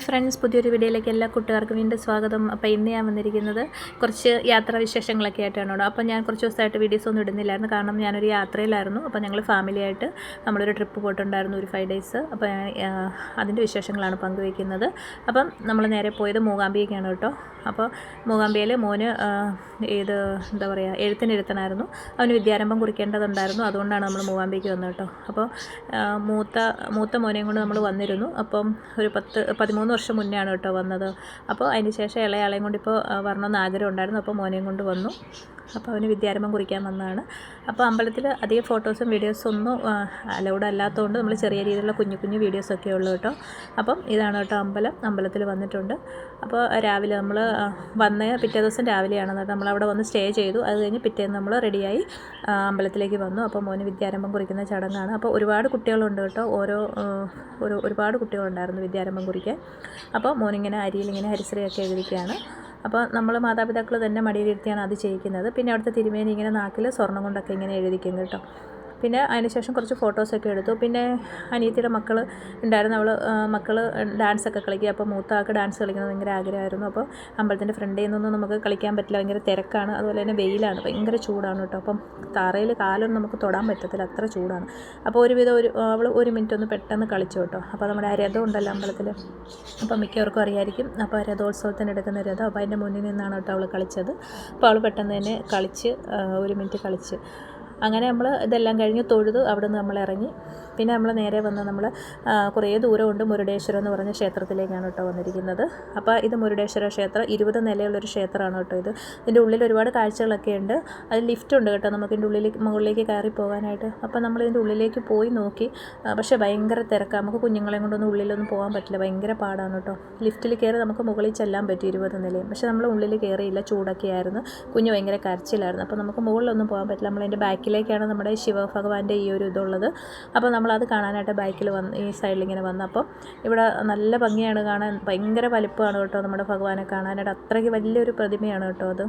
Hi friends പുതിയൊരു വീഡിയോയിലേക്ക് എല്ലാ കൂട്ടുകാർക്കും വീണ്ടും സ്വാഗതം. അപ്പോൾ ഇന്ന് ഞാൻ വന്നിരിക്കുന്നത് കുറച്ച് യാത്രാ വിശേഷങ്ങളൊക്കെ ആയിട്ടാണ് കേട്ടോ. അപ്പോൾ ഞാൻ കുറച്ച് ദിവസമായിട്ട് വീഡിയോസ് ഒന്നും ഇടുന്നില്ലായിരുന്നു. കാരണം ഞാനൊരു യാത്രയിലായിരുന്നു. അപ്പോൾ ഞങ്ങൾ ഫാമിലിയായിട്ട് നമ്മളൊരു ട്രിപ്പ് പോയിട്ടുണ്ടായിരുന്നു ഒരു ഫൈവ് ഡേയ്സ് അപ്പോൾ ഞാൻ അതിന്റെ വിശേഷങ്ങളാണ് പങ്കുവയ്ക്കുന്നത്. അപ്പം നമ്മൾ നേരെ പോയത് മൂകാംബിയൊക്കെയാണ് കേട്ടോ. അപ്പോൾ മൂകാംബിയയിൽ മോന് ഏത് എന്താ പറയുക എഴുത്തിനെഴുത്തനായിരുന്നു അവന് വിദ്യാരംഭം കുറിക്കേണ്ടതുണ്ടായിരുന്നു. അതുകൊണ്ടാണ് നമ്മൾ മൂകാംബിക്ക് വന്നത് കേട്ടോ. അപ്പോൾ മൂത്ത മൂത്ത മോനെയും കൊണ്ട് നമ്മൾ വന്നിരുന്നു. അപ്പം ഒരു പത്ത് പതിമൂന്ന് വർഷം മുന്നെയാണ് കേട്ടോ വന്നത്. അപ്പോൾ അതിന് ശേഷം ഇളയാളെയും കൊണ്ട് ഇപ്പോൾ വരണമെന്ന് ആഗ്രഹം ഉണ്ടായിരുന്നു. അപ്പോൾ മോനെയും കൊണ്ട് വന്നു. അപ്പോൾ അവന് വിദ്യാരംഭം കുറിക്കാൻ വന്നതാണ്. അപ്പോൾ അമ്പലത്തിൽ അധികം ഫോട്ടോസും വീഡിയോസും ഒന്നും അലൗഡ് അല്ലാത്തതുകൊണ്ട് നമ്മൾ ചെറിയ രീതിയിലുള്ള കുഞ്ഞു കുഞ്ഞു വീഡിയോസൊക്കെ ഉള്ളൂ കേട്ടോ. അപ്പം ഇതാണ് കേട്ടോ അമ്പലം. അമ്പലത്തിൽ വന്നിട്ടുണ്ട്. അപ്പോൾ രാവിലെ നമ്മൾ വന്ന പിറ്റേ ദിവസം രാവിലെയാണ് നമ്മൾ അവിടെ വന്ന് സ്റ്റേ ചെയ്തു. അത് കഴിഞ്ഞ് പിറ്റേന്ന് നമ്മൾ റെഡിയായി അമ്പലത്തിലേക്ക് വന്നു. അപ്പോൾ മോന് വിദ്യാരംഭം കുറിക്കുന്ന ചടങ്ങാണ്. അപ്പോൾ ഒരുപാട് കുട്ടികളുണ്ട് കേട്ടോ. ഓരോ ഒരു ഒരുപാട് കുട്ടികളുണ്ടായിരുന്നു വിദ്യാരംഭം കുറിക്കാൻ. അപ്പോൾ മോനിങ്ങനെ അരിയിൽ ഇങ്ങനെ ഹരിശ്രീയൊക്കെ എഴുതിക്കുകയാണ് അപ്പോൾ നമ്മൾ മാതാപിതാക്കൾ തന്നെ മടിയിലിരുത്തിയാണ് അത് ചെയ്യിക്കുന്നത്. പിന്നെ അവിടുത്തെ തിരുമേനി ഇങ്ങനെ നാക്കിൽ സ്വർണം കൊണ്ടൊക്കെ ഇങ്ങനെ എഴുതിക്കും കേട്ടോ. പിന്നെ അതിനുശേഷം കുറച്ച് ഫോട്ടോസൊക്കെ എടുത്തു. പിന്നെ അനിയത്തിയുടെ മക്കൾ ഉണ്ടായിരുന്നു. അവൾ മക്കൾ ഡാൻസൊക്കെ കളിക്കുക. അപ്പോൾ മൂത്ത ആൾക്ക് ഡാൻസ് കളിക്കുന്നത് ഭയങ്കര ആഗ്രഹമായിരുന്നു. അപ്പോൾ അമ്പലത്തിന്റെ ഫ്രണ്ടിൽ നിന്നൊന്നും നമുക്ക് കളിക്കാൻ പറ്റില്ല. ഭയങ്കര തിരക്കാണ്. അതുപോലെ തന്നെ വെയിലാണ്. ഭയങ്കര ചൂടാണ് കേട്ടോ. അപ്പം താറയിൽ കാലൊന്നും നമുക്ക് തൊടാൻ പറ്റത്തില്ല. അത്ര ചൂടാണ്. അപ്പോൾ ഒരുവിധം ഒരു അവൾ ഒരു മിനിറ്റ് ഒന്ന് പെട്ടെന്ന് കളിച്ചു കേട്ടോ. അപ്പോൾ നമ്മുടെ ആ രഥം ഉണ്ടല്ലോ അമ്പലത്തിൽ അപ്പോൾ മിക്കവർക്കും അറിയായിരിക്കും. അപ്പോൾ രഥോത്സവത്തിന് എടുക്കുന്ന രഥം. അപ്പോൾ അതിന്റെ മുന്നിൽ നിന്നാണ് കേട്ടോ അവൾ കളിച്ചത്. അപ്പോൾ അവൾ പെട്ടെന്ന് തന്നെ കളിച്ച് ഒരു മിനിറ്റ് കളിച്ച്. അങ്ങനെ നമ്മൾ ഇതെല്ലാം കഴിഞ്ഞ് തൊഴുത് അവിടെ നിന്ന് നമ്മൾ ഇറങ്ങി പിന്നെ നമ്മൾ നേരെ വന്ന് നമ്മൾ കുറേ ദൂരമുണ്ട് മുരുടേശ്വരം എന്ന് പറഞ്ഞ ക്ഷേത്രത്തിലേക്കാണ് കേട്ടോ വന്നിരിക്കുന്നത്. അപ്പോൾ ഇത് മുരുടേശ്വര ക്ഷേത്രം ഇരുപത് നിലയുള്ളൊരു ക്ഷേത്രമാണ് കേട്ടോ ഇത്. ഇതിന്റെ ഉള്ളിൽ ഒരുപാട് കാഴ്ചകളൊക്കെ ഉണ്ട്. അത് ലിഫ്റ്റ് ഉണ്ട് കേട്ടോ നമുക്ക് ഇതിന്റെ ഉള്ളിലേക്ക് മുകളിലേക്ക് കയറി പോകാനായിട്ട്. അപ്പോൾ നമ്മൾ ഇതിന്റെ ഉള്ളിലേക്ക് പോയി നോക്കി. പക്ഷേ ഭയങ്കര തിരക്കാണ് നമുക്ക് കുഞ്ഞുങ്ങളെ കൊണ്ടൊന്നും ഉള്ളിലൊന്നും പോകാൻ പറ്റില്ല. ഭയങ്കര പാടാണ് കേട്ടോ. ലിഫ്റ്റിൽ കയറി നമുക്ക് മുകളിൽ ചെല്ലാൻ പറ്റും ഇരുപത് നിലയും. പക്ഷേ നമ്മൾ ഉള്ളിൽ കയറിയില്ല. ചൂടൊക്കെ ആയിരുന്നു. കുഞ്ഞ് ഭയങ്കര കരച്ചിലായിരുന്നു. അപ്പോൾ നമുക്ക് മുകളിലൊന്നും പോകാൻ പറ്റില്ല. നമ്മളതിന്റെ ബാക്കിലേക്കാണ് നമ്മുടെ ശിവഭഗവാന്റെ ഈ ഒരു ഇതുള്ളത്. അപ്പോൾ നമ്മളത് കാണാനായിട്ട് ബാക്കിൽ വന്ന് ഈ സൈഡിൽ ഇങ്ങനെ വന്നപ്പോൾ ഇവിടെ നല്ല ഭംഗിയാണ് കാണാൻ. ഭയങ്കര വലിപ്പമാണ് കേട്ടോ നമ്മുടെ ഭഗവാനെ കാണാനായിട്ട്. അത്രയ്ക്ക് വലിയൊരു പ്രതിമയാണ് കേട്ടോ അത്.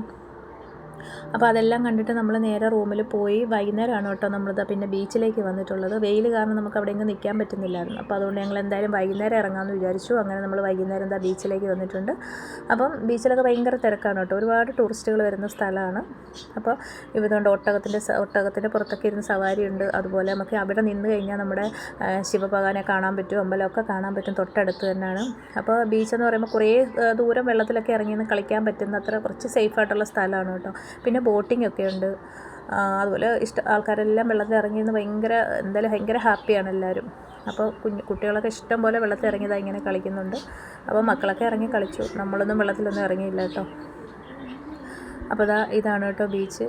അപ്പോൾ അതെല്ലാം കണ്ടിട്ട് നമ്മൾ നേരെ റൂമിൽ പോയി വൈകുന്നേരമാണ് കേട്ടോ നമ്മളിത് പിന്നെ ബീച്ചിലേക്ക് വന്നിട്ടുള്ളത്. വെയിൽ കാരണം നമുക്ക് അവിടെ എങ്ങും നിൽക്കാൻ പറ്റുന്നില്ലായിരുന്നു. അപ്പോൾ അതുകൊണ്ട് ഞങ്ങൾ എന്തായാലും വൈകുന്നേരം ഇറങ്ങാമെന്ന് വിചാരിച്ചു. അങ്ങനെ നമ്മൾ വൈകുന്നേരം എന്താ ബീച്ചിലേക്ക് വന്നിട്ടുണ്ട്. അപ്പം ബീച്ചിലൊക്കെ ഭയങ്കര തിരക്കാണ് കേട്ടോ. ഒരുപാട് ടൂറിസ്റ്റുകൾ വരുന്ന സ്ഥലമാണ്. അപ്പോൾ ഇതുകൊണ്ട് ഒട്ടകത്തിന്റെ ഒട്ടകത്തിന്റെ പുറത്തൊക്കെ ഇരുന്ന് സവാരിയുണ്ട് അതുപോലെ നമുക്ക് അവിടെ നിന്ന് കഴിഞ്ഞാൽ നമ്മുടെ ശിവഭഗവാനെ കാണാൻ പറ്റും അമ്പലമൊക്കെ കാണാൻ പറ്റും തൊട്ടടുത്ത് തന്നെയാണ്. അപ്പോൾ ബീച്ചെന്ന് പറയുമ്പോൾ കുറേ ദൂരം വെള്ളത്തിലൊക്കെ ഇറങ്ങി നിന്ന് കളിക്കാൻ പറ്റുന്ന അത്ര കുറച്ച് സേഫായിട്ടുള്ള സ്ഥലമാണ് കേട്ടോ. പിന്നെ ബോട്ടിംഗ് ഒക്കെ ഉണ്ട്. അതുപോലെ ഇഷ്ട ആൾക്കാരെല്ലാം വെള്ളത്തിൽ ഇറങ്ങിയെന്ന് ഭയങ്കര എന്തായാലും ഭയങ്കര ഹാപ്പിയാണ് എല്ലാവരും. അപ്പോൾ കുഞ്ഞു കുട്ടികളൊക്കെ ഇഷ്ടം പോലെ വെള്ളത്തിൽ ഇറങ്ങിയതാണ് ഇങ്ങനെ കളിക്കുന്നുണ്ട്. അപ്പോൾ മക്കളൊക്കെ ഇറങ്ങി കളിച്ചു. നമ്മളൊന്നും വെള്ളത്തിലൊന്നും ഇറങ്ങിയില്ല കേട്ടോ. അപ്പോൾ ഇതാ ഇതാണ് കേട്ടോ ബീച്ച്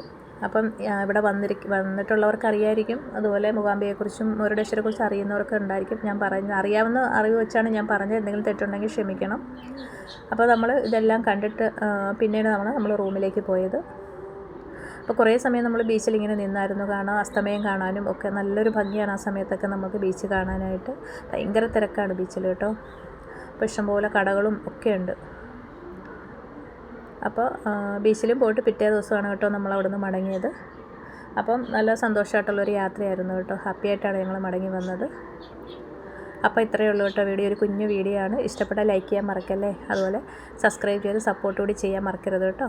അപ്പം ഇവിടെ വന്നിരി വന്നിട്ടുള്ളവർക്ക് അറിയായിരിക്കും. അതുപോലെ മൂകാംബിയെക്കുറിച്ചും മുരുടേശ്വരെക്കുറിച്ചും അറിയുന്നവർക്ക് ഉണ്ടായിരിക്കും. ഞാൻ പറഞ്ഞ അറിയാവുന്ന അറിവ് വെച്ചാണ് ഞാൻ പറഞ്ഞത്. എന്തെങ്കിലും തെറ്റുണ്ടെങ്കിൽ ക്ഷമിക്കണം. അപ്പോൾ നമ്മൾ ഇതെല്ലാം കണ്ടിട്ട് പിന്നീട് നമ്മൾ നമ്മൾ റൂമിലേക്ക് പോയത്. അപ്പോൾ കുറേ സമയം നമ്മൾ ബീച്ചിൽ ഇങ്ങനെ നിന്നായിരുന്നു. കാണാം അസ്തമയം കാണാനും ഒക്കെ നല്ലൊരു ഭംഗിയാണ് ആ സമയത്തൊക്കെ നമുക്ക് ബീച്ച് കാണാനായിട്ട്. ഭയങ്കര തിരക്കാണ് ബീച്ചിൽ കേട്ടോ. അപ്പോൾ ഇഷ്ടംപോലെ കടകളും ഒക്കെ ഉണ്ട്. അപ്പോൾ ബീച്ചിലും പോയിട്ട് പിറ്റേ ദിവസമാണ് കേട്ടോ നമ്മൾ അവിടെ നിന്ന് മടങ്ങിയത്. അപ്പം നല്ല സന്തോഷമായിട്ടുള്ളൊരു യാത്രയായിരുന്നു കേട്ടോ. ഹാപ്പി ആയിട്ടാണ് ഞങ്ങൾ മടങ്ങി വന്നത്. അപ്പോൾ ഇത്രയേ ഉള്ളൂ കേട്ടോ വീഡിയോ. ഒരു കുഞ്ഞു വീഡിയോ ആണ്. ഇഷ്ടപ്പെട്ടാൽ ലൈക്ക് ചെയ്യാൻ മറക്കല്ലേ? അതുപോലെ സബ്സ്ക്രൈബ് ചെയ്ത് സപ്പോർട്ട് കൂടി ചെയ്യാൻ മറക്കരുത് കേട്ടോ.